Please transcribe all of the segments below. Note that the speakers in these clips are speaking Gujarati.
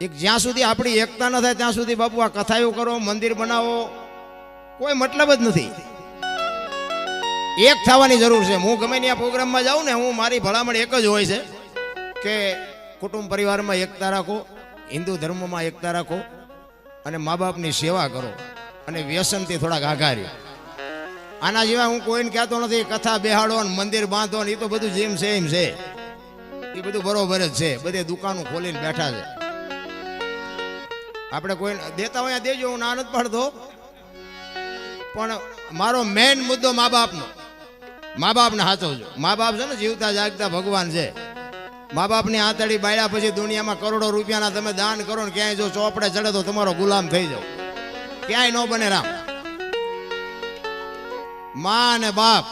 એક જ્યાં સુધી આપણી એકતા ન થાય, ત્યાં સુધી બાપુ આ કથાઓ કરો, મંદિર બનાવો. કોઈ મતલબ જ નથી. એક થવાની જરૂર છે. હું ગમે ત્યાં પ્રોગ્રામમાં જાઉં ને, હું મારી ભલામણ એક જ હોય છે કે કુટુંબ પરિવારમાં એકતા રાખો, હિન્દુ ધર્મમાં એકતા રાખો અને મા બાપની સેવા કરો અને વ્યસનથી થોડાક આઘાર્યો આના સિવાય હું કોઈને કહેતો નથી, કથા બેહાડો ને મંદિર બાંધો ને એ તો બધું જેમ એમ છે. એ બધું બરોબર જ છે. બધે દુકાનો ખોલીને બેઠા છે. આપણે કોઈ દેતા હોય દેજો, હું ના નથી પાડતો. પણ મારો મેઇન મુદ્દો મા બાપનો. મા બાપને સાચવજો મા બાપ છે ને જીવતા જાગતા ભગવાન છે. મા બાપની આંતળી બાળ્યા પછી દુનિયામાં કરોડો રૂપિયાના તમે દાન કરો ને ક્યાંય જો ચોપડે ચડે તો તમારો ગુલામ થઈ જાવ ક્યાંય ન બને રામ. મા અને બાપ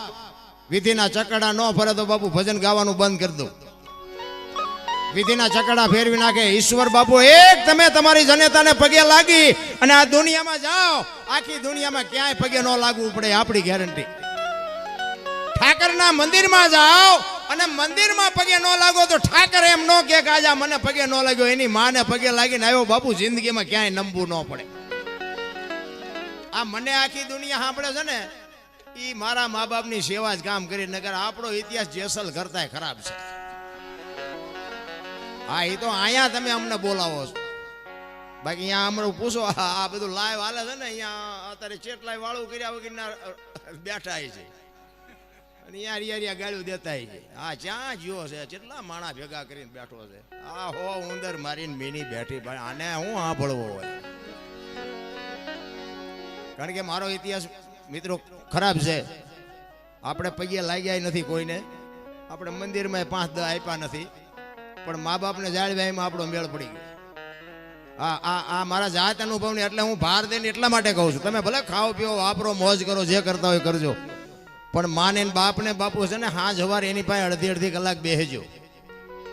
વિધિના ચકડા ન ફરે તો બાપુ ભજન ગાવાનું બંધ કરી દો. વિધિના ચકડા ફેરવી નાખે. ઈશ્વર બાપુ, એક તમે તમારી જનેતાને પગે લાગી અને આ દુનિયામાં જાઓ. આખી દુનિયામાં ક્યાંય પગે ન લાગવું પડે, આપણી ગેરંટી ઠાકરના મંદિરમાં જાઓ અને મંદિરમાં પગે ન લાગો તો ઠાકર એમ ન કે આજા મને પગે ન લાગ્યો, એની માને પગે લાગીને આવ્યો બાપુ, જિંદગીમાં ક્યાંય નમવું ન પડે. આ મને આખી દુનિયા સાંભળે છે ને એ મારા મા બાપની સેવા જ કામ કરી નગર આપણો ઇતિહાસ જેસલ કરતા ખરાબ છે. હા એ તો અહીંયા તમે અમને બોલાવો છો. બાકી અહીંયા અમને પૂછો, આ બધું લાઈવ હાલે છે ને, અહીંયા અત્યારે ચેટલાય વાળું કર્યા વગરના બેઠા છે. અને યાર યાર ગાળ્યું દેતા છે. હા, જ્યાં જ્યો છે કેટલા માણા ભેગા કરીને બેઠો છે. આ હો, ઉંદર મારીને મીની બેઠી ભાઈ આને હું સાંભળવો હોય? કારણ કે મારો ઇતિહાસ, મિત્રો, ખરાબ છે. આપણે પગે લાગ્યા નથી કોઈને. આપણે મંદિરમાં પાંચ દ આપ્યા નથી. પણ મા બાપને જાળવ્યા એમાં આપણો મેળ પડી ગયો. આ આ આ મારા જાત અનુભવને એટલે હું ભાર દઈને એટલા માટે કહું છું. તમે ભલે ખાઓ, પીઓ, વાપરો, મોજ કરો, જે કરતા હોય કરજો. પણ માને બાપને, બાપુ છે ને, હા, જવાર એની પાસે અડધી અડધી કલાક બેસજો.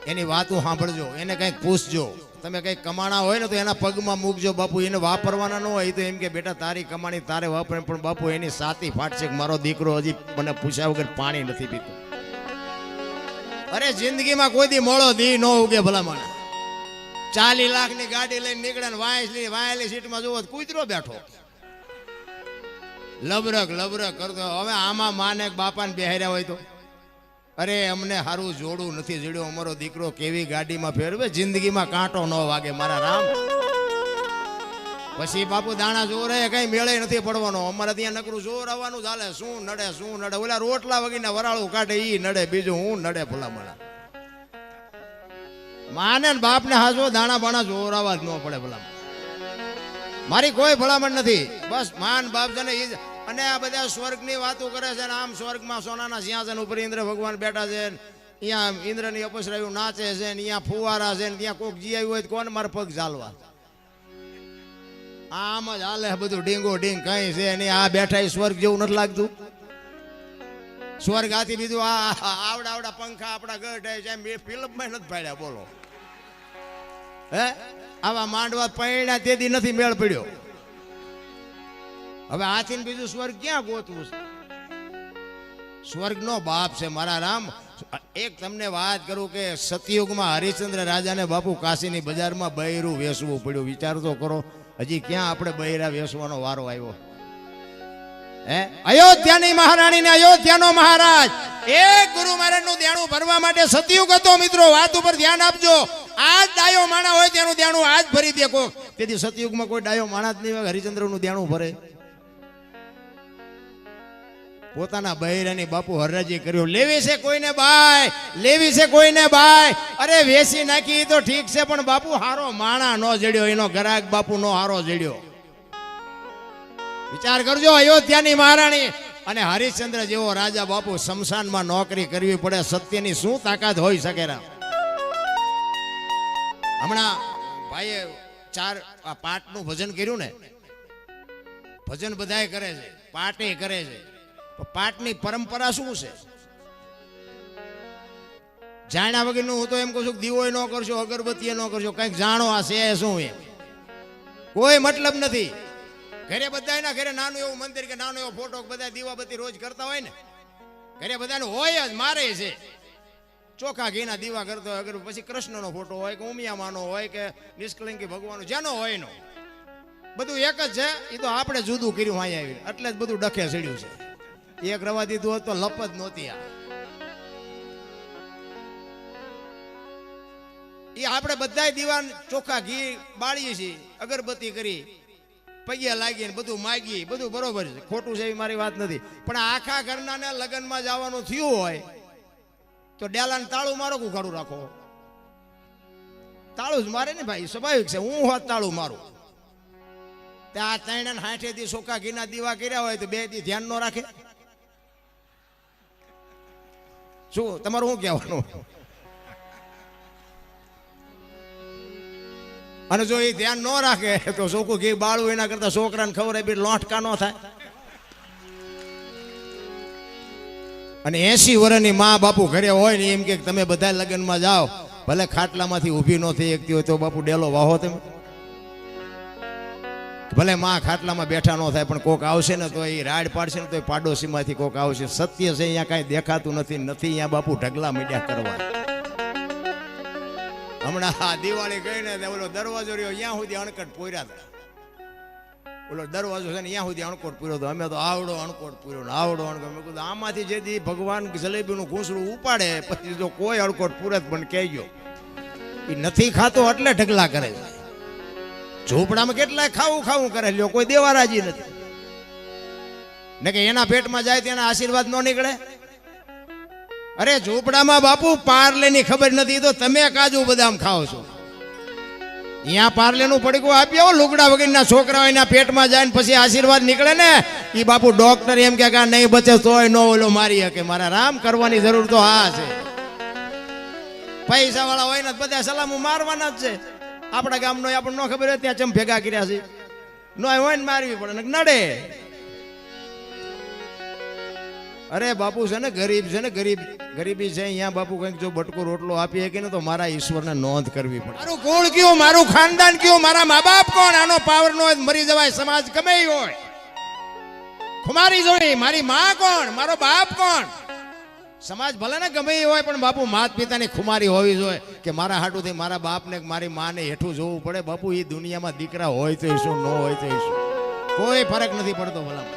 એની વાતો સાંભળજો, એને કંઈક પૂછજો. તમે કંઈક કમાણા હોય ને તો એના પગમાં મૂકજો. બાપુ, એને વાપરવાના ન હોય તો એમ કે, બેટા, તારી કમાણી તારે વાપરે. પણ બાપુ, એની સાતી ફાટશે મારો દીકરો હજી મને પૂછ્યા વગર પાણી નથી પીતો. અરે જિંદગીમાં કોઈ દી મોળો દી ન ઉગે ભલામણ. ચાલી લાખની ગાડી લઈને નીકળે ને વાંસલી વાયેલી સીટમાં તો કૂતરો બેઠો. લબરક લબરક કરતો. હવે આમાં માને બાપાને બેહાર્યા હોય તો? અરે અમને સારું જોડું નથી જોડ્યું. અમારો દીકરો કેવી ગાડીમાં ફેરવે? જિંદગીમાં કાંટો ન વાગે. મારા રામ. પછી બાપુ દાણા જોરે કઈ મેળે નથી પડવાનો. અમારે ત્યાં નકરું જોર આવવાનું ચાલે શું નડે શું નડે? ઓલા રોટલા વગીને વરાળું કાઢે, ઈ નડે, બીજું હું નડે ભલામણા. માને ને બાપને હાજો દાણા બાણા જોર આવવા જ ન પડે ભલામણ. મારી કોઈ ભલામણ નથી. બસ માન બાપ છે ને અને આ બધા સ્વર્ગની વાતો કરે છે ને આમ સ્વર્ગમાં સોનાના સિંહાસન ઉપર ઇન્દ્ર ભગવાન બેઠા છે ને અહીંયા ઇન્દ્રની અપસરાયું નાચે છે ને અહીંયા ફુવારા છે ને ત્યાં કોક જી આવ્યું હોય કોણ મારે પગ ચાલવા આમ જ હાલે બધું ડીંગો ડીંગ, કઈ છે નહીં. આ બેઠા સ્વર્ગ જેવું નથી લાગતું. સ્વર્ગ આથી બીજું આ આવડા આવડા પંખા આપણા છે. એમ એ ફિલ્મમાં નથી પાડ્યા બોલો. હે? આવા માંડવા પૈણા તેથી નથી મેળ પડ્યો. હવે આથી ને બીજું સ્વર્ગ ક્યાં ગોતવું છે? સ્વર્ગનો બાપ છે મારા રામ એક તમને વાત કરું કે સતયુગમાં હરિશ્ચંદ્ર રાજાને બાપુ કાશીની બજારમાં બૈરું વેસવું પડ્યું. વિચાર તો કરો. હજી ક્યાં આપણે બૈરા વેસવાનો વારો આવ્યો? હે? અયોધ્યાની મહારાણી ને અયોધ્યાનો મહારાજ એક ગુરુ મહારાજનું દેણું ભરવા માટે સતયુગ હતો, મિત્રો, વાત ઉપર ધ્યાન આપજો. આજ ડાયો માણા હોય તેનું દેણું આજ ભરી દે કોક. તેથી સતયુગમાં કોઈ ડાયો માણા જ નહીં હોય હરિચંદ્રનું દેણું ભરે. પોતાના બહેરાની બાપુ હરરાજી કર્યો. લેવી છે કોઈને બાય? લેવી છે કોઈને બાય? અરે વેસી નાખી તો ઠીક છે, પણ બાપુ હારો માણા નો જડ્યો, એનો ગરાક બાપુ નો હારો જડ્યો. વિચાર કરજો, અયોધ્યાની મહારાણી. અને હરિશ્ચંદ્ર જેવો રાજા બાપુ શમશાનમાં નોકરી કરવી પડે, સત્યની શું તાકાત હોઈ શકે હમણાં ભાઈએ ચાર, આ પાઠનું ભજન કર્યું ને? ભજન બધાય કરે છે પાટે કરે છે. પાઠની પરંપરા શું છે? જાણ્યા વગરનું હું તો એમ કહું છું દીવો ન કરશો, અગરબત્તી ન કરશો, કંઈક જાણો આ છે શું એમ? કોઈ મતલબ નથી. ઘરે બધાના ઘરે નાનું એવું મંદિર કે નાનો એવો ફોટો બધા દીવાબત્તી રોજ કરતા હોય ને? ઘરે બધાને હોય જ, મારે છે. ચોખા ઘીના દીવા કરતો હોય, અગર પછી કૃષ્ણનો ફોટો હોય કે ઉમિયામાનો હોય કે નિષ્કલંકી ભગવાનનો, જેનો હોય નો બધું એક જ છે એ તો આપણે જુદું કર્યું અહીંયા એટલે જ બધું ડખે ચડ્યું છે. એક રવા દીધું હોત તો લપ જ નહોતી આ. એ આપણે બધાય દીવાન ચોખ્ખા ઘી બાળીએ છીએ, અગરબત્તી કરી પૈયા લાગીને બધું માગી, બધું બરોબર છે. ખોટું છે એવી મારી વાત નથી. પણ આખા ઘરનાને લગ્નમાં જવાનું થયું હોય, તો ડેલાને તાળું મારો કુખાડું રાખો? તાળું જ મારે ને ભાઈ, સ્વાભાવિક છે, હું હોત તાળું મારું. તે આ ત્રણ હાઠે થી સોકા ઘીના દીવા કર્યા હોય તો બે દી ધ્યાન ન રાખે? શું, તમારું શું કહેવાનું? અને જો એ ધ્યાન ન રાખે, તો સોકું ઘી બાળું એના કરતા છોકરાને ખબર બી લોટકા ન થાય. અને એસી વર્ષની મા બાપુ ઘરે હોય ને એમ કે, તમે બધા લગ્નમાં જાઓ. ભલે ખાટલામાંથી ઊભી ન થઈ શકતી હોય, તો બાપુ ડેલો વાહો તમે. ભલે માં ખાટલામાં બેઠા ન થાય, પણ કોક આવશે ને તો એ રાડ પાડશે ને તો એ પાડોશીમાંથી કોક આવશે. સત્ય છે, અહીંયા કાંઈ દેખાતું નથી નથી અહીંયા બાપુ ઢગલા મીડિયા કરવા. હમણાં આ દિવાળી ગઈ ને ઓલો દરવાજો રહ્યો ત્યાં સુધી અણકટ પોર્યા હતા ઓલો દરવાજો છે ને અહીંયા સુધી અણકોટ પૂર્યો હતો અમે તો આવડો અણકોટ પૂર્યો ને આવડો અણકોટ. મેં કીધું, આમાંથી જે ભગવાન જલેબીનું ઘૂંસડું ઉપાડે, પછી જો કોઈ અણકોટ પૂરે પણ કહેજો. એ નથી ખાતો એટલે ઢગલા કરે છે. ઝૂંપડામાં કેટલાય ખાવું ખાવું કરે લ્યો, કોઈ દેવા રાજી નથી. ને કે એના પેટમાં જાય તેના આશીર્વાદ ન નીકળે? અરે ઝૂંપડામાં બાપુ પાર્લેની ખબર નથી તો તમે કાજુ બદામ ખાઓ છો. અહીંયા પાર્લેનું પડીકું આપી આવો, લુગડા વગરના છોકરાઓ એના પેટમાં જાય ને પછી આશીર્વાદ નીકળે ને એ બાપુ ડોક્ટર એમ કે નહીં બચે તોય નો ઓલો મારી શકે. મારા રામ કરવાની જરૂર તો હા છે. પૈસા વાળા હોય ને બધા સલામો મારવાના જ છે. આપણા ગામનો આપણને ન ખબર હોય ત્યાં ચમ ભેગા કર્યા છે. ન હોય ને મારવી પડે નડે. અરે બાપુ છે ને ગરીબ, છે ને ગરીબ, ગરીબી છે, અહીંયા બાપુ કંઈક જો બટકો રોટલો આપી કે ને તો મારા ઈશ્વરને નોંધ કરવી પડે. મારું કુળ કયું, મારું ખાનદાન કયું, મારા મા બાપ કોણ? આનો પાવર નો મરી જવાય, સમાજ ગમે હોય. ખુમારી જોઈ, મારી મા કોણ? મારો બાપ કોણ? સમાજ ભલે ને ગમે એ હોય, પણ બાપુ માત પિતાની ખુમારી હોવી જોઈએ કે મારા હાટુથી મારા બાપને, મારી માને હેઠું જોવું પડે. બાપુ એ દુનિયામાં દીકરા હોય તો શું ન હોય તો શું કોઈ ફરક નથી પડતો ભલા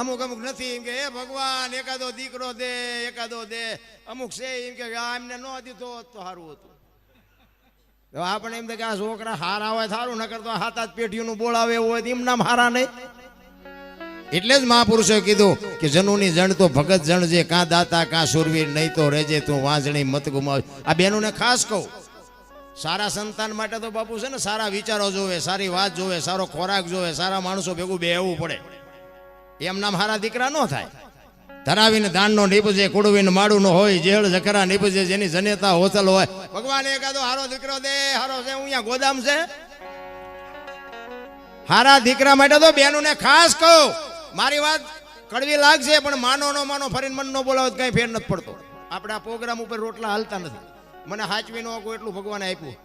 અમુક અમુક નથી એમ કે, હે ભગવાન, એકાદો દીકરો દે, એકાદો દે. અમુક છે એમ કે, આ એમને ન દીધો તો સારું હતું. આપણે એમ કે, આ છોકરા હારા હોય સારું ન કરતો હાથ હાથ પેઢીઓનું બોલાવે હોય એમ નામ હારા નહીં. એટલે જ મહાપુરુષોએ કીધું કે જનુની જણ તો ભગત જણ જે કાં દાતા, કાં સુરવીર નહીં તો રેજે તું વાંજણી મત ગુમાવ આ બેનોને ખાસ કહું, સારા સંતાન માટે તો બાપુ છે ને સારા વિચારો જોવે, સારી વાત જોવે, સારો ખોરાક જોવે, સારા માણસો ભેગું બેહવું પડે. એમના મારા દીકરા ન થાય. ધરાવીને દાનનો નીપજે કુડવીને માડું હોય જેળ જખરા નીપજે, જેની જનેતા હોતલ હોય. ભગવાન એકાદો હારો દીકરો દે, હારો છે, હું અહીંયા ગોદામ છે. હારા દીકરા માટે તો બેનોને ખાસ કહું મારી વાત કડવી લાગશે, પણ માનો નો માનો ફરીને મન નો બોલાવો કઈ ફેર નથી પડતો. આપણે આ પ્રોગ્રામ ઉપર રોટલા હાલતા નથી. મને હાચવી ન કોઈ એટલું ભગવાને આપ્યું.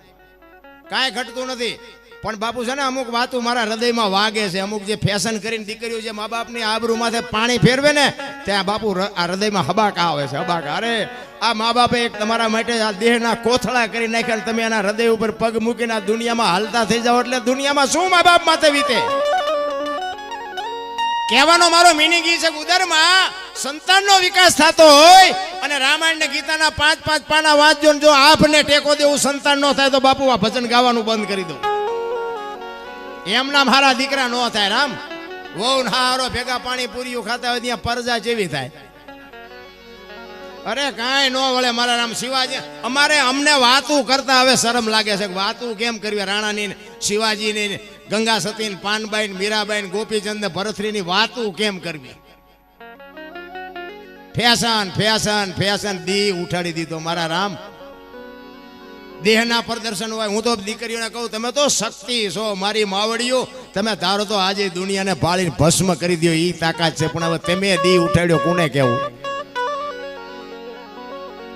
કાંઈ ઘટતું નથી. પણ બાપુ છે ને, અમુક વાતો મારા હૃદયમાં વાગે છે. અમુક જે ફેશન કરીને દીકરીઓ જે મા બાપની આબરૂ માથે પાણી ફેરવે ને, ત્યાં બાપુ આ હૃદયમાં હબાકા આવે છે, હબાકા. અરે, આ મા બાપે એક તમારા માટે આ દેહના કોથળા કરી નાખ્યા તમે એના હૃદય ઉપર પગ મૂકીને આ દુનિયામાં હાલતા થઈ જાઓ એટલે દુનિયામાં શું મા બાપ માથે વીતે? કહેવાનો મારો મિનિંગ છે ઉદરમાં સંતાનનો વિકાસ થતો હોય અને રામાયણ ને ગીતાના પાંચ પાંચ પાના વાંચજો જો આપને ટેકો દેવું, સંતાન ન થાય તો બાપુ આ ભજન ગાવાનું બંધ કરી દો એમના મારા દીકરા ન થાય, રામ. વહુ હારો ભેગા પાણી પૂરીઓ ખાતા હોય ત્યાં પરજા જેવી થાય. અરે કાંઈ ન વળે મારા રામ શિવાજી. અમારે અમને વાતું કરતા હવે શરમ લાગે છે વાતું કેમ કરવી રાણાની શિવાજીની ગંગા સતી ને પાનબાઈ ને મીરાબાઈ ગોપીચંદ ને ભરતરીની વાતું કેમ કરવી? ફેશન ફેશન ફેશન, દી ઉઠાડી દીધો મારા રામ. દેહના પ્રદર્શન હોય, હું તો દીકરીઓને કહું, તમે તો શક્તિ છો, મારી માવડીઓ. તમે ધારો તો આજે દુનિયાને ભાળીને ભસ્મ કરી દો એ તાકાત છે, પણ હવે તમે દી ઉઠાડ્યો, કોને કેવું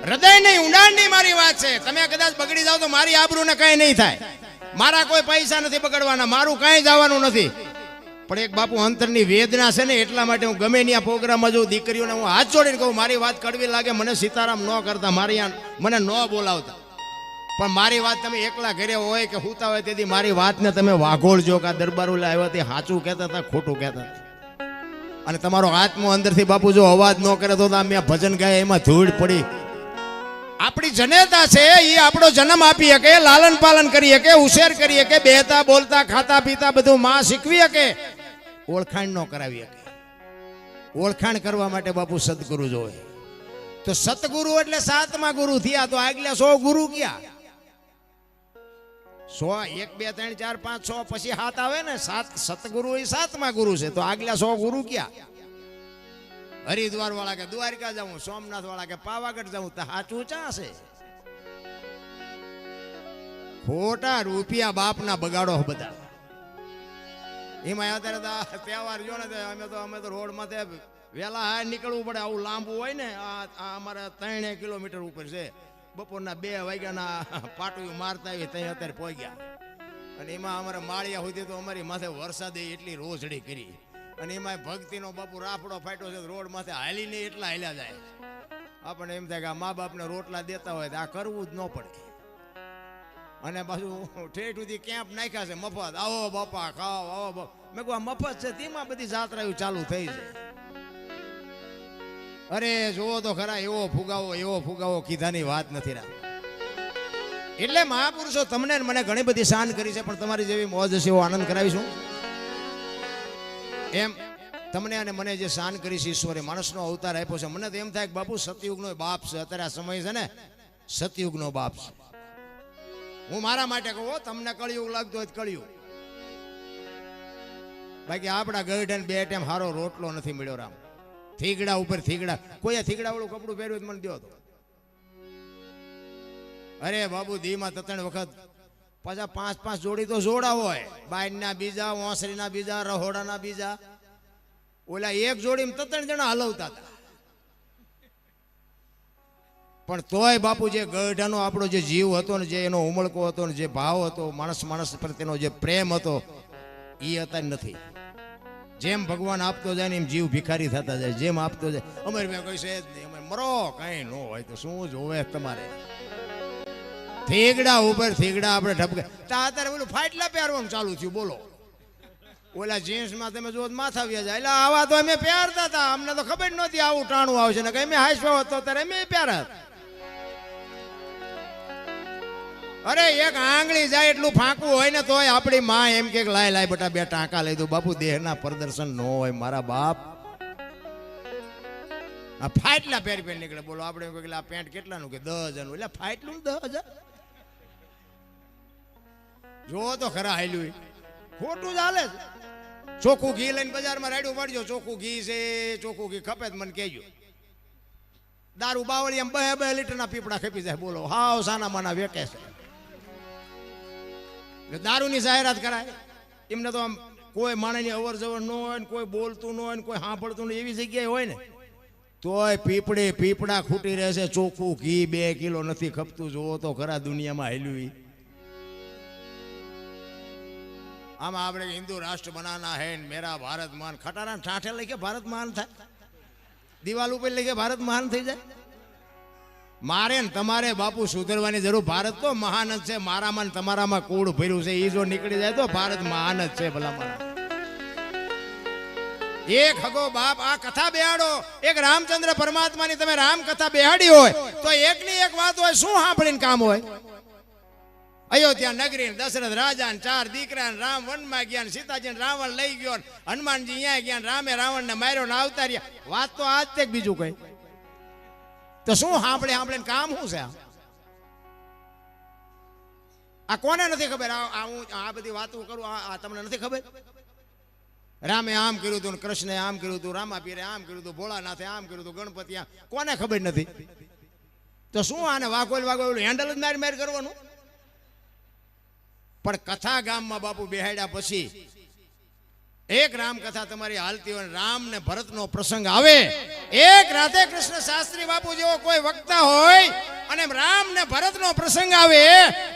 હૃદય નહીં ઊંડાણ નહીં મારી વાત છે. તમે કદાચ બગડી જાવ તો મારી આબરૂને કઈ નહીં થાય. મારા કોઈ પૈસા નથી બગડવાના, મારું કાંઈ જવાનું નથી. પણ એક બાપુ અંતરની વેદના છે ને, એટલા માટે હું ગમે ત્યાં પ્રોગ્રામમાં જોઉં, દીકરીઓને હું હાથ જોડીને કહું, મારી વાત કડવી લાગે, મને સીતારામ ન કરતા, મારી મને ન બોલાવતા. પણ મારી વાત તમે એકલા ઘરે હોય કે હુતા હોય, તેથી મારી વાતને તમે વાઘોળજો કે આ દરબારોલા આવ્યા તે સાચું કહેતા હતા ખોટું કહેતા હતા. અને તમારો આત્મો અંદરથી બાપુ જો અવાજ ન કરે તો અમે ભજન ગાય, એમાં ધૂળ પડી. આપણી જનેતા છે એ આપણો જન્મ આપી શકે, લાલન પાલન કરી શકે, ઉછેર કરી શકે, બેહતા, બોલતા, ખાતા, પીતા બધું માં શીખવી શકે. ઓળખાણ ન કરાવી શકે. ઓળખાણ કરવા માટે બાપુ સદગુરુ જોવે. તો સતગુરુ એટલે સાતમા ગુરુ થયા, તો આગલા સો ગુરુ ક્યાં? સો, એક, બે, ત્રણ, ચાર, પાંચ છ પછી હાથ આવે ને, સાત સતગુરુ એ સાતમા ગુરુ છે, તો આગલા સો ગુરુ ક્યાં? હરિદ્વાર વાળા કે દ્વારકા જાઉં સોમનાથ વાળા કે પાવાગઢ જાઉં, તો સાચું ચા ખોટા રૂપિયા બાપના બગાડો બધા. એમાં અત્યારે તો તહેવાર જો ને અમે તો અમે તો રોડ માથે વહેલા હાર નીકળવું પડે, આવું લાંબુ હોય ને, આ અમારે ત્રણે કિલોમીટર ઉપર છે. બપોરના બે વાગ્યાના પાટું મારતા આવી ત્યાં અત્યારે પહોંચ્યા. અને એમાં અમારે માળિયા સુધી તો અમારી માથે વરસાદે એટલી રોજડી કરી. અને એમાં ભક્તિનો બાપુ રાફડો ફાટ્યો છે રોડ માથે હાલીને એટલા હાલ્યા જાય આપણને એમ થાય કે આ મા બાપને રોટલા દેતા હોય તો આ કરવું જ ન પડે. અને પાછું ઠેઠ સુધી કેમ્પ નાખ્યા છે, મફત. આવો બાપા, ખાઓ, આવો બાપ. મેં કહું મફત છે, તેમાં બધી જાત્રાઓ ચાલુ થઈ છે. અરે, જુઓ તો ખરા, એવો ફુગાવો એવો ફુગાવો કીધાની વાત નથી રા એટલે મહાપુરુષો, તમને મને ઘણી બધી શાન કરી છે, પણ તમારી જેવી મોજ છે, એવો આનંદ કરાવીશું. એમ તમને અને મને જે શાન કરી છે ઈશ્વરે, માણસનો અવતાર આપ્યો છે. મને તો એમ થાય કે બાપુ, સતયુગનો બાપ છે. અત્યારે આ સમય છે ને, સતયુગનો બાપ છે. હું મારા માટે કહું તમને કળિયુગ લાગતું હોય કળિયુગ. બાકી આપણા ગઢ બે ટાઈમ હારો રોટલો નથી મળ્યો રામ. થીગડા ઉપર થીગડા. કોઈ થીગડા વાળું કપડું પહેર્યું મને દો તો. અરે બાબુ દીમાં તત્રણ વખત પાછા પાંચ પાંચ જોડી તો જોડા હોય. બાયના બીજા, ઓસરીના બીજા, રહોડાના બીજા. ઓલા એક જોડી ત્રણ જણા હલવતા હતા. પણ તોય બાપુ જે ગઢાનો આપણો જે જીવ હતો ને જે એનો ઉમળકો હતો ને જે ભાવ હતો, માણસ માણસ પ્રત્યેનો જે પ્રેમ હતો એ હતા નથી. જેમ ભગવાન આપતો જાય ને એમ જીવ ભિખારી થતા જાય. જેમ આપતો જાય. અમારે મેં કઈ છે જ નહીં. અમે મરો, કઈ ન હોય તો શું જોવે તમારે? થેગડા ઉપર થેગડા આપણે ઠપકે તા અત્યારે પેલું ફાટલા પહેરવાનું ચાલુ થયું, બોલો. ઓલા જીન્સમાં તમે જો માથા વ્યા જાય. એટલે આવા તો અમે પહેરતા હતા. અમને તો ખબર નહોતી આવું ટાણું આવશે. ને કઈ મેં હાઈસો હતો ત્યારે અમે પહેરા અરે, એક આંગળી જાય એટલું ફાંકવું હોય ને તોય આપણી માં એમ કે લાય લાય, બટા બે ટાંકા લઈ દઉં. બાપુ, દેહના પ્રદર્શન ન હોય, મારા બાપ. આ ફાટલા પહેરી પહેરી નીકળે. બોલો, આપણે પેન્ટ કેટલાનું કે? દસ હજારનું એટલે ફાટલું દસ હજાર જો તો ખરા હાલ્યું ખોટું હાલે ચોખ્ખું ઘી લઈને બજારમાં રાડ્યું પડજો ચોખ્ખું ઘી છે, ચોખ્ખું ઘી ખપે મને કહેજો. દારૂ બાવળી એમ બે બે લીટરના પીપડા ખપી જાય. બોલો, હાવ સાના માના વેકે છે. દારૂની જાહેરાત કરાય. એમને તો આમ કોઈ માણસની અવર જવર ન હોય ને કોઈ બોલતું ન હોય ને કોઈ સાંભળતું નહીં એવી જગ્યાએ હોય ને. તોય પીપળે પીપળા ખૂટી રહેશે ચોખ્ખું ઘી બે કિલો નથી ખપતું. જોવો તો ખરા દુનિયામાં હેલ્યું આમાં આપણે હિન્દુ રાષ્ટ્ર બનાના હે મેરા ભારત મહાન ખટારા ઠાઠે લઈ ભારત મહાન થાય. દિવાલ ઉપર લઈ ભારત મહાન થઈ જાય. મારે ને તમારે બાપુ સુધરવાની જરૂર, ભારત તો મહાન જ છે. મારામાં તમારામાં કૂડ ભર્યું છે. એ જો નીકળી જાય તો ભારત મહાન જ છે ભલા એક હગો બાપ, આ કથા બેહાડો. એક રામચંદ્ર પરમાત્માની તમે રામ કથા બેહાડી હોય, તો એકની એક વાત હોય, શું સાંભળીને કામ હોય? અયોધ્યા નગરી દશરથ રાજા ચાર દીકરા ને રામ વનમાં ગયા સીતાજી રાવણ લઈ ગયો હનુમાનજી અહીંયા ગયા રામે રાવણ ને માર્યો ને આવતા વાત તો આજ તે બીજું કઈ. તો શું સાંભળે સાંભળે કામ શું છે આ? કોને નથી ખબર? આ હું આ બધી વાતો કરું, આ તમને નથી ખબર? રામે આમ કર્યું હતું કૃષ્ણે આમ કર્યું હતું, રામાપીરે આમ કર્યું હતું, ભોળાનાથે આમ કર્યું હતું ગણપતિ કોને ખબર નથી? તો શું આને વાઘોલ વાગોલ હેન્ડલ જ મારી મારી કરવાનું? પણ કથા ગામમાં બાપુ બેહાડ્યા પછી એક રામ કથા તમારી હાલતી હોય રામ ને ભરત નો પ્રસંગ આવે. એક રાધે કૃષ્ણ શાસ્ત્રી બાપુ જેવો કોઈ વક્તા હોય અને રામ ને ભરત નો પ્રસંગ આવે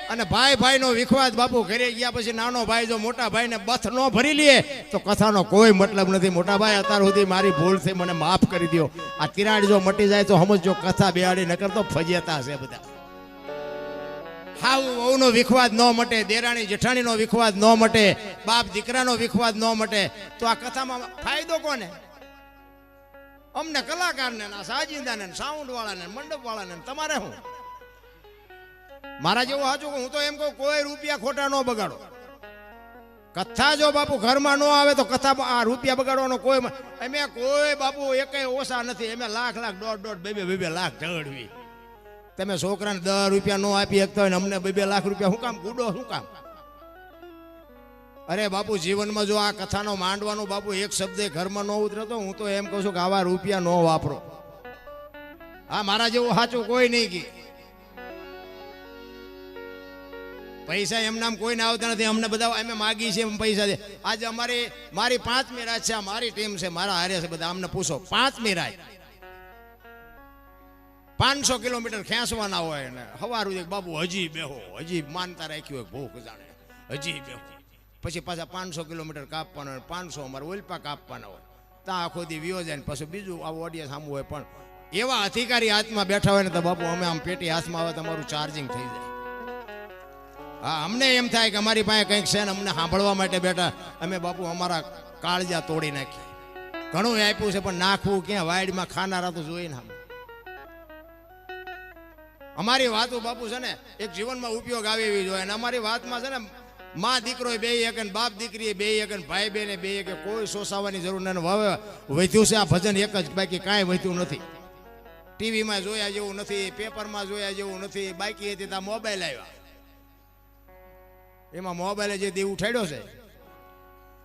અને ભાઈ ભાઈ નો વિખવાદ બાપુ ઘરે ગયા પછી નાનો ભાઈ જો મોટા ભાઈ ને બથ નો ભરી લે તો કથાનો કોઈ મતલબ નથી. મોટા ભાઈ અત્યાર સુધી મારી ભૂલ થઈ મને માફ કરી દો આ તિરાડ જો મટી જાય તો સમજો કથા બેહાડી નકર તો ફજેતા છે બધા. હાવ વહુનો વિખવાદ ન મટે દેરાણી જેઠાણીનો વિખવાદ ન મટે બાપ દીકરાનો વિખવાદ ન મટે. તો આ કથામાં ફાયદો કોને? અમને કલાકારને ના સાજિંદાને સાઉન્ડ વાળાને મંડપ વાળાને તમારે શું? મારા જેવું કહું, હું તો એમ કહું કોઈ રૂપિયા ખોટા ન બગાડો. કથા જો બાપુ ઘરમાં ન આવે તો કથામાં આ રૂપિયા બગાડવાનો કોઈ અમે કોઈ બાપુ એકેય ઓછા નથી. અમે લાખ લાખ દોઢ દોઢ બે બે બે લાખ ઝઘડવી. તમે છોકરાને દસ રૂપિયા નો આપી શકતા હોય ને અમને બે બે લાખ રૂપિયા શું કામ ગુડો શું કામ? અરે બાપુ, જીવનમાં જો આ કથાનો માંડવાનો બાપુ એક શબ્દે ઘરમાં ન ઉતરતો, હું તો એમ કહું છું કે આવા રૂપિયા ન વાપરો. હા મારા જેવું સાચું કોઈ નહીં કી. પૈસા એમ નામ કોઈને આવતા નથી, અમને બધા અમે માગી છે પૈસા છે આજે અમારી, મારી પાંચમી રાત છે મારી ટીમ છે, મારા હારે છે બધા, અમને પૂછો, પાંચમી રાત? પાંચસો કિલોમીટર ખેંચવાના હોય ને સવારું એક બાબુ હજી બેહો, હજી માનતા રાખ્યું હોય ભૂખ જાણે, હજી બેહો. પછી પાછા પાંચસો કિલોમીટર કાપવાના હોય, પાંચસો અમારે ઓલપા કાપવાના હોય. ત્યાં આખો દી વિયો જાય ને પછી બીજું આવું ઓડિયન્સ સામું હોય પણ એવા અધિકારી હાથમાં બેઠા હોય ને તો બાપુ, અમે આમ પેટી હાથમાં આવે તમારું ચાર્જિંગ થઈ જાય. હા, અમને એમ થાય કે અમારી પાસે કંઈક છે ને અમને સાંભળવા માટે બેઠા, અમે બાપુ અમારા કાળજા તોડી નાખીએ. ઘણું આપ્યું છે પણ નાખવું ક્યાં? વાઇડમાં ખાનારા તો જોઈને આમ અમારી વાતો બાપુ છે ને, એક જીવનમાં ઉપયોગ આવે એવી જોઈએ અને અમારી વાતમાં છે ને, માં દીકરો બે એક બાપ દીકરી બે એક ભાઈ બેને બે એક કોઈ સોસાવાની જરૂર નથી. હવે વધ્યું છે આ ભજન એક જ, બાકી કાંઈ વધ્યું નથી. ટીવીમાં જોયા જેવું નથી, પેપરમાં જોયા જેવું નથી, બાકી હતી ત્યાં મોબાઈલ આવ્યા. એમાં મોબાઈલે જે દી ઉઠાડ્યો છે.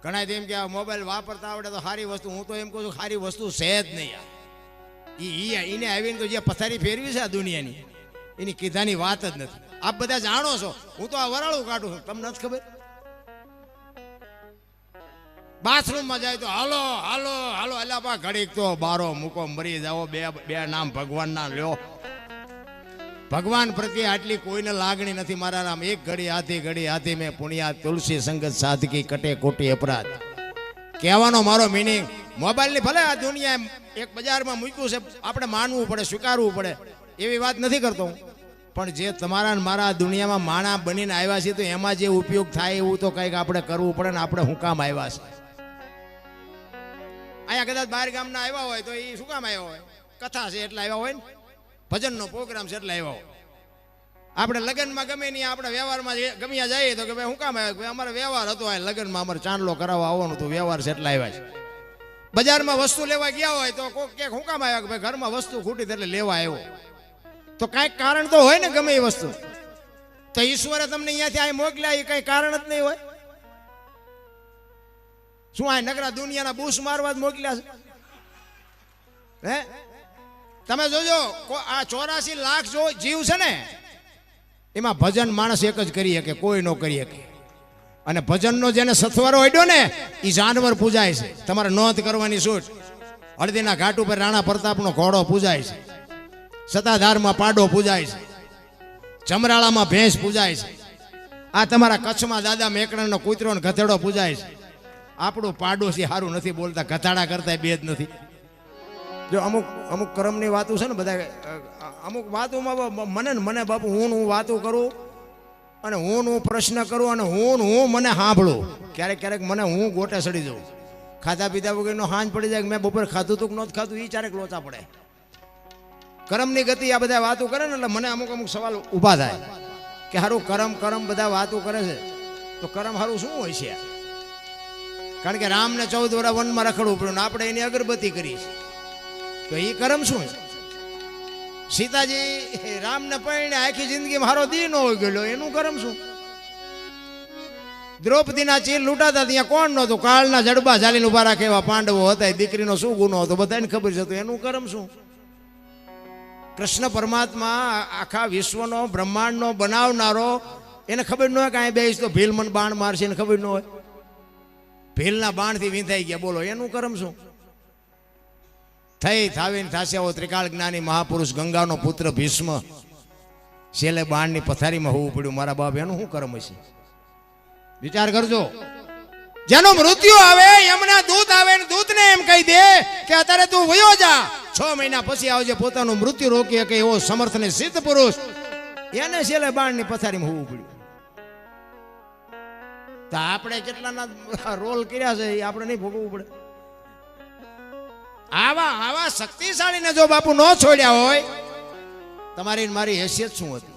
ઘણા એમ કે આ મોબાઈલ વાપરતા આવડે તો સારી વસ્તુ, હું તો એમ કહું છું સારી વસ્તુ છે જ નહીં આ, ઈને આવીને તો જે પથારી ફેરવી છે આ દુનિયાની. એની કીધાની વાત જ નથી. આપ બધા જાણો છો. હું તો આ વરાળું કાઢું છું. તમને નથી ખબર? બાથરૂમમાં જાય તો, હાલો હાલો હાલો, અલ્યા પા ઘડીક તો બારો મૂકો, મરી જાઓ. બે બે નામ ભગવાનના લ્યો. ભગવાન પ્રત્યે આટલી કોઈને લાગણી નથી મારા નામ. એક ઘડી હાથી ઘડી હાથી મેં પુણ્યા તુલસી સંગત સાધકી કટે કોટી અપરાધ. કહેવાનો મારો મિનિંગ મોબાઈલની ભલે આ દુનિયા એક બજારમાં મૂક્યું છે, આપણે માનવું પડે, સ્વીકારવું પડે એવી વાત નથી કરતો પણ જે તમારા મારા દુનિયામાં માણા બનીને આવ્યા છે તો એમાં જે ઉપયોગ થાય એવું તો કંઈક આપણે કરવું પડે ને આપણે હું કામ આવ્યા છે? અહીંયા કદાચ બહાર ગામના આવ્યા હોય તો એ શું કામ આવ્યા હોય? કથા છે એટલે આવ્યા હોય ને? ભજનનો પ્રોગ્રામ છે એટલે આવ્યા હોય. આપણે લગ્નમાં ગમે નહીં આપણે વ્યવહારમાં ગમ્યા જઈએ તો કે ભાઈ હું કામ આવ્યા? અમારે વ્યવહાર હતો આ લગ્નમાં અમારે ચાંદલો કરાવવા આવવાનું હતું, વ્યવહાર છે એટલે આવ્યા છે. બજારમાં વસ્તુ લેવા ગયા હોય તો કોઈક ક્યાંક હું કામ આવ્યા? કે ભાઈ ઘરમાં વસ્તુ ખૂટી એટલે લેવા આવ્યો. તો કાંઈક કારણ તો હોય ને ગમે એ વસ્તુ. તો ઈશ્વરે તમને અહીંયાથી અહીં મોકલ્યા, એ કઈ કારણ જ નહીં હોય. શું આ નગરા દુનિયાના બૂસ મારવા જ મોકલ્યા છે? હે? તમે જોજો આ ચોરાસી લાખ જો જીવ છે ને, એમાં ભજન માણસ એક જ કરી શકે, કોઈ ન કરી શકે. અને ભજનનો જેને સથવારો હડ્યો ને એ જાનવર પૂજાય છે. તમારે નોંધ કરવાની છૂટ. હળદીના ઘાટ ઉપર રાણા પ્રતાપનો ઘોડો પૂજાય છે. સતાધારમાં પાડો પૂજાય છે. ચમરાળામાં ભેંસ પૂજાય છે. આ તમારા કચ્છમાં દાદા મેકડાનો કૂતરો ને ગધેડો પૂજાય છે. આપણું પાડોશી સારું નથી બોલતા, ગધાડા કરતા બે જ નથી. જો અમુક અમુક કરમની વાતો છે ને બધા અમુક વાતોમાં મને મને બાપુ, હું હું વાતો કરું અને હું હું પ્રશ્ન કરું અને હું હું મને સાંભળું ક્યારેક ક્યારેક મને હું ગોટે સડી જાઉં ખાધા પીધા વગરનો હાંજ પડી જાય મેં બપોર ખાધું તું કે નહોતું ખાધું એ ચારેક લોચા પડે. કરમની ગતિ આ બધા વાતો કરે ને એટલે મને અમુક અમુક સવાલ ઊભા થાય કે હારું કરમ કરમ બધા વાતો કરે છે, તો કરમ હારું શું હોય છે? કારણ કે રામને ચૌદ વરા વનમાં રખડવું પડ્યું આપણે એની અગરબત્તી કરી છે તો એ કરમ શું છે સીતાજી રામને પરણે આખી જિંદગી મારો દી ન હોય ગયેલો, એનું કરમ શું? દ્રૌપદીના ચીર લૂંટાતા ત્યાં કોણ નહોતું? કાળના જડબા ચાલીને ઊભા રાખે એવા પાંડવો હતા દીકરીનો શું ગુનો હતો? બધાને ખબર છે, તો એનું કરમ શું? કૃષ્ણ પરમાત્મા આખા વિશ્વનો બ્રહ્માંડનો બનાવનારો, એને ખબર ન હોય કે અહીં બેસ તો ભીલ મન બાણ મારશે એને ખબર ન હોય. ભીલના બાણથી વિંધાઈ ગયા. બોલો, એનું કરમ શું? થઈ થાવીને થાશે આવો ત્રિકાળ જ્ઞાની મહાપુરુષ, ગંગાનો પુત્ર ભીષ્મ. છેલ્લે બાણની પથારીમાં હોવું પડ્યું. મારા બાપ, એનું શું કરમ હશે? વિચાર કરજો. જેનું મૃત્યુ આવે, એમના દૂત આવે દૂતને એમ કહી દે કે અત્યારે તું વયો જા. છ મહિના પછી આવજે, પોતાનું મૃત્યુ રોકી શકે એવો સમર્થ ને સિદ્ધ પુરુષ એને છેલ્લે બાણની પથારીમાં હોવું પડ્યું. તો આપણે કેટલાના રોલ કર્યા છે એ આપણે નહીં ભોગવવું પડે. આવા આવા શક્તિશાળીને જો બાપુ ન છોડ્યા હોય, તમારી મારી હેસિયત શું હતી?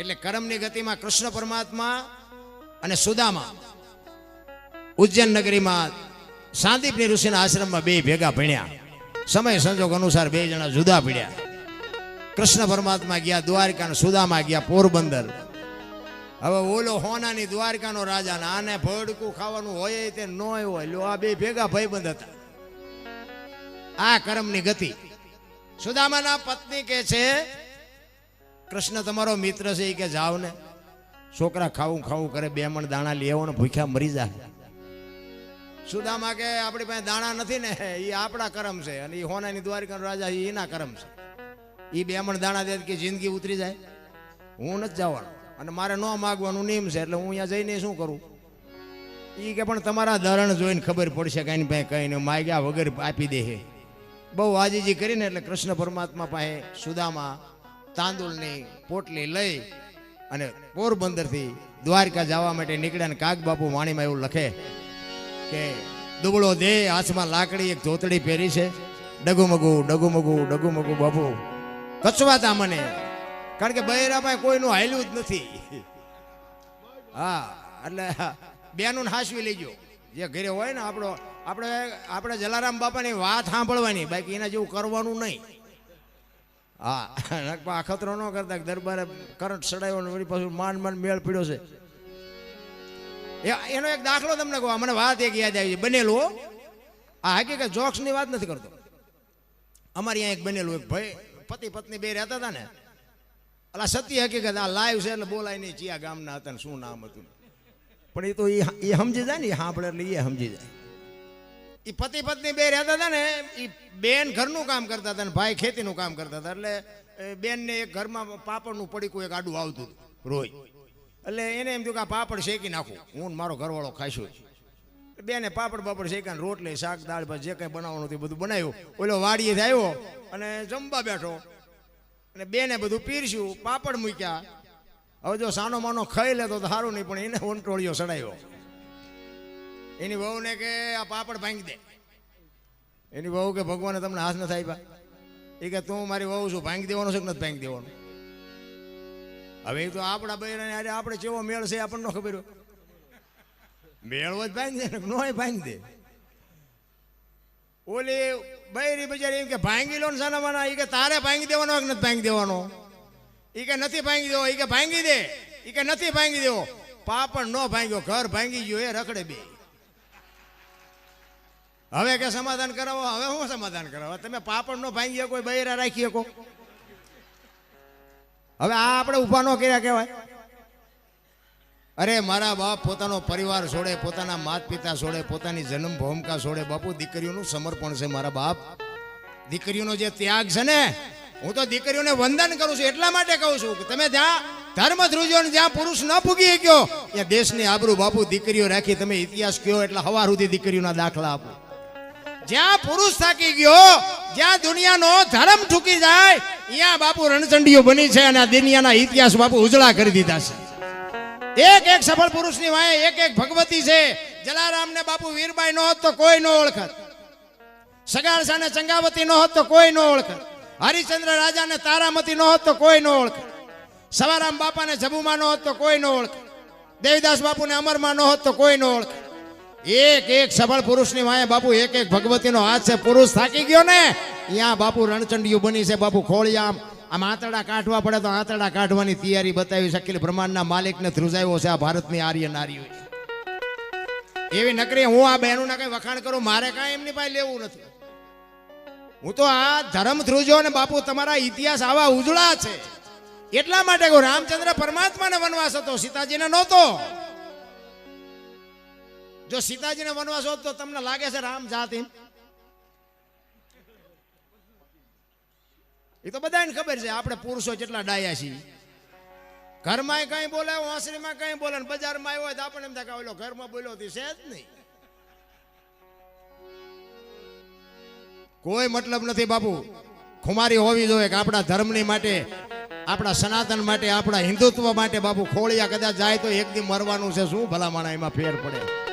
એટલે કરમની ગતિમાં કૃષ્ણ પરમાત્મા અને સુદામા ઉજ્જૈન નગરીમાં સાંદીપની ઋષિના આશ્રમમાં બે ભેગા ભણ્યા. સમય સંજોગ અનુસાર બે જણા જુદા પડ્યા. કૃષ્ણ પરમાત્મા ગયા દ્વારકા સુદામાં ગયા પોરબંદર. હવે ઓલો હોનાની દ્વારકાનો રાજા ને આને ભડકું ખાવાનું હોય તે ન હોય લો આ બે ભેગા ભાઈબંધ હતા. આ કર્મની ગતિ. સુદામાના પત્ની કે છે, કૃષ્ણ, તમારો મિત્ર છે એ કે જાવ ને. છોકરા ખાવું ખાવું કરે, બે મણ દાણા લેવો ને ભૂખ્યા મરી જાય સુદામા કે આપણી પાસે દાણા નથી ને, એ આપણા કરમ છે. અને એ હોનાની દ્વારકાનો રાજા એ એના કરમ છે. એ બે મણ દાણા દે કે જિંદગી ઉતરી જાય. હું નથી જવાનો. અને મારે ન માગવાનું નિયમ છે, એટલે હું અહીંયા જઈને શું કરું? એ કે પણ તમારા ધરણ જોઈને ખબર પડશે કે એની પાસે કઈ ને માગ્યા વગર આપી દે બહુ આજીજી કરીને એટલે કૃષ્ણ પરમાત્મા પાસે સુદામા તાંદુલની પોટલી લઈ અને પોરબંદરથી દ્વારકા જવા માટે નીકળ્યા ને કાગ બાપુ વાણીમાં એવું લખે કે દુબળો દેહ હાથમાં લાકડી એક ધોતડી પહેરી છે. ડગુમગુ ડગુમગુ ડગુમગુ બાપુ. કચવાતા મને. કારણ કે બૈરામાં કોઈનું હાલ્યું જ નથી. હા, એટલે બેનું હાસવી લેજો. જે ઘરે હોય ને આપણો, આપણે આપણે જલારામ બાપાની વાત સાંભળવાની, બાકી એના જેવું કરવાનું નહીં. હા અખતરો ન કરતા દરબારે કરંટ ને વળી પાછું માંડ માંડ મેળ પીડ્યો છે. એનો એક દાખલો તમને કહું, મને વાત એક યાદ આવી બનેલું આ હકીકત જોક્સની વાત નથી કરતો. અમારી અહીંયા એક બનેલું એક ભાઈ, પતિ પત્ની બે રહેતા હતા ને. અલા સત્ય હકીકત, આ લાઈવ છે એટલે બોલાય નહીં, ચિયા ગામના હતા ને શું નામ હતું. પણ એ તો એ એ સમજી જાય ને એ સાંભળે એટલે એ સમજી જાય. એ પતિ પત્ની બે રહેતા હતા ને એ બેન ઘરનું કામ કરતા હતા ને, ભાઈ ખેતીનું કામ કરતા હતા. એટલે બેનને એક ઘરમાં પાપડનું પડીકું એક આડું આવતું હતું રોજ એટલે એને એમ થયું કે પાપડ શેકી નાખું. હું મારો ઘરવાળો ખાઈશું. બેને પાપડ પાપડ શેકાને રોટલી, શાક, દાળ ભાત, જે કંઈ બનાવવાનું હતું બધું બનાવ્યું. ઓલો વાડીએ આવ્યો અને જમવા બેઠો. અને બેને બધું પીરસ્યું, પાપડ મૂક્યા. હવે જો સાનો માનો ખાઈ લેતો તો સારું નહીં, પણ એને વંટોળિયો સડાયો. એની વહુને કે આ પાપડ ભાંગી દે. એની વહુ કે ભગવાને તમને હાથ નથી આપ્યા. એ કે તું મારી વહુ છું, ભાંગી દેવાનો છે કે નથી ભાંગી દેવાનો? હવે તો આપણા બૈરાને અરે આપણે ચેવો મેળ છે આપણને ખબર મેળવો જ ભાંગી દે નોય ભાંગી દે. ઓલી બૈરી બજારી એમ કે, ભાંગી લો ને સાના એ કે, તારે ભાંગી દેવાનો કે નથી ભાંગી દેવાનો? એ કે, નથી ભાંગી દેવો. એ કે, ભાંગી દે. એ કે, નથી ભાંગી દેવો. પાપડ નો ભાંગ્યો, ઘર ભાંગી ગયો, એ રખડે બે. હવે કે સમાધાન કરાવો, હવે હું સમાધાન કરાવો? તમે પાપડ નો ભાંગી શકો બૈરા રાખી શકો. હવે આ આપણે ઊભા ન કર્યા કહેવાય. અરે, મારા બાપ પોતાનો પરિવાર છોડે, પોતાના માત પિતા છોડે, પોતાની જન્મ ભૂમિકા છોડે, બાપુ, દીકરીઓનું સમર્પણ છે મારા બાપ. દીકરીઓનો જે ત્યાગ છે ને, હું તો દીકરીઓને વંદન કરું છું, એટલા માટે કહું છું કે તમે જ્યાં ધર્મ ધ્રુજો જ્યાં પુરુષ ન પૂગી ગયો ત્યાં દેશની આબરૂ બાપુ દીકરીઓ રાખી તમે ઇતિહાસ કયો એટલે હવાર સુધી દીકરીઓના દાખલા આપો. જ્યાં પુરુષ થાકી ગયો, જ્યાં દુનિયાનો ધર્મ ઠૂકી જાય ત્યાં બાપુ રણચંડીઓ બની છે અને આ દુનિયાના ઇતિહાસ બાપુ ઉજળા કરી દીધા છે. એક એક સફળ પુરુષની વાય એક એક ભગવતી છે. જલારામ ને બાપુ વીરબાઈ નો હોત તો કોઈ નો ઓળખત. સગાળસા ને ચંગાવતી નો હોત તો કોઈ નો ઓળખત. હરિચંદ્ર રાજા ને તારામતી નો હોત તો કોઈ નો ઓળખત. સવારામ બાપા ને જબુમાં નો હોત તો કોઈ નો ઓળખત. દેવીદાસ બાપુ ને અમરમાં નો હોત તો કોઈ નો ઓળખત. એક એક સફળ પુરુષની વાય બાપુ એક એક ભગવતીનો હાથ છે. પુરુષ થાકી ગયો ને, ત્યાં બાપુ રણચંડિયું બની છે. બાપુ ખોળિયામ. આમ આંતરડા કાઢવા પડે તો આંતરડા કાઢવાની તૈયારી બતાવી શકીલ બ્રહ્માંડના માલિકને ધ્રુજાવ્યો છે. આ ભારતની આર્ય નારીઓ એવી નકરી હું આ બહેનોના કઈ વખાણ કરું? મારે કાંઈ એમની પાસે લેવું નથી. હું તો આ ધર્મ ધ્રુજો ને બાપુ તમારા ઇતિહાસ આવા ઉજળા છે. એટલા માટે કહું, રામચંદ્ર પરમાત્માને વનવાસ હતો. સીતાજીને નહોતો. જો સીતાજીને વનવાસ હોત તો તમને લાગે છે રામ જાત. એ તો બધાને ખબર છે, આપણે પુરુષો કેટલા ડાયા છીએ. ઘરમાં કઈ બોલે વાંસળીમાં કઈ બોલે બજારમાં આવ્યો હોય તો આપણને એમ થાય ઓલો ઘરમાં બોલ્યો છે જ નહીં. કોઈ મતલબ નથી બાપુ. ખુમારી હોવી જોઈએ કે આપણા ધર્મની માટે, આપણા સનાતન માટે, આપણા હિન્દુત્વ માટે બાપુ ખોળિયા કદાચ જાય તો એક દી મરવાનું છે. શું ભલા માણા એમાં ફેર પડે?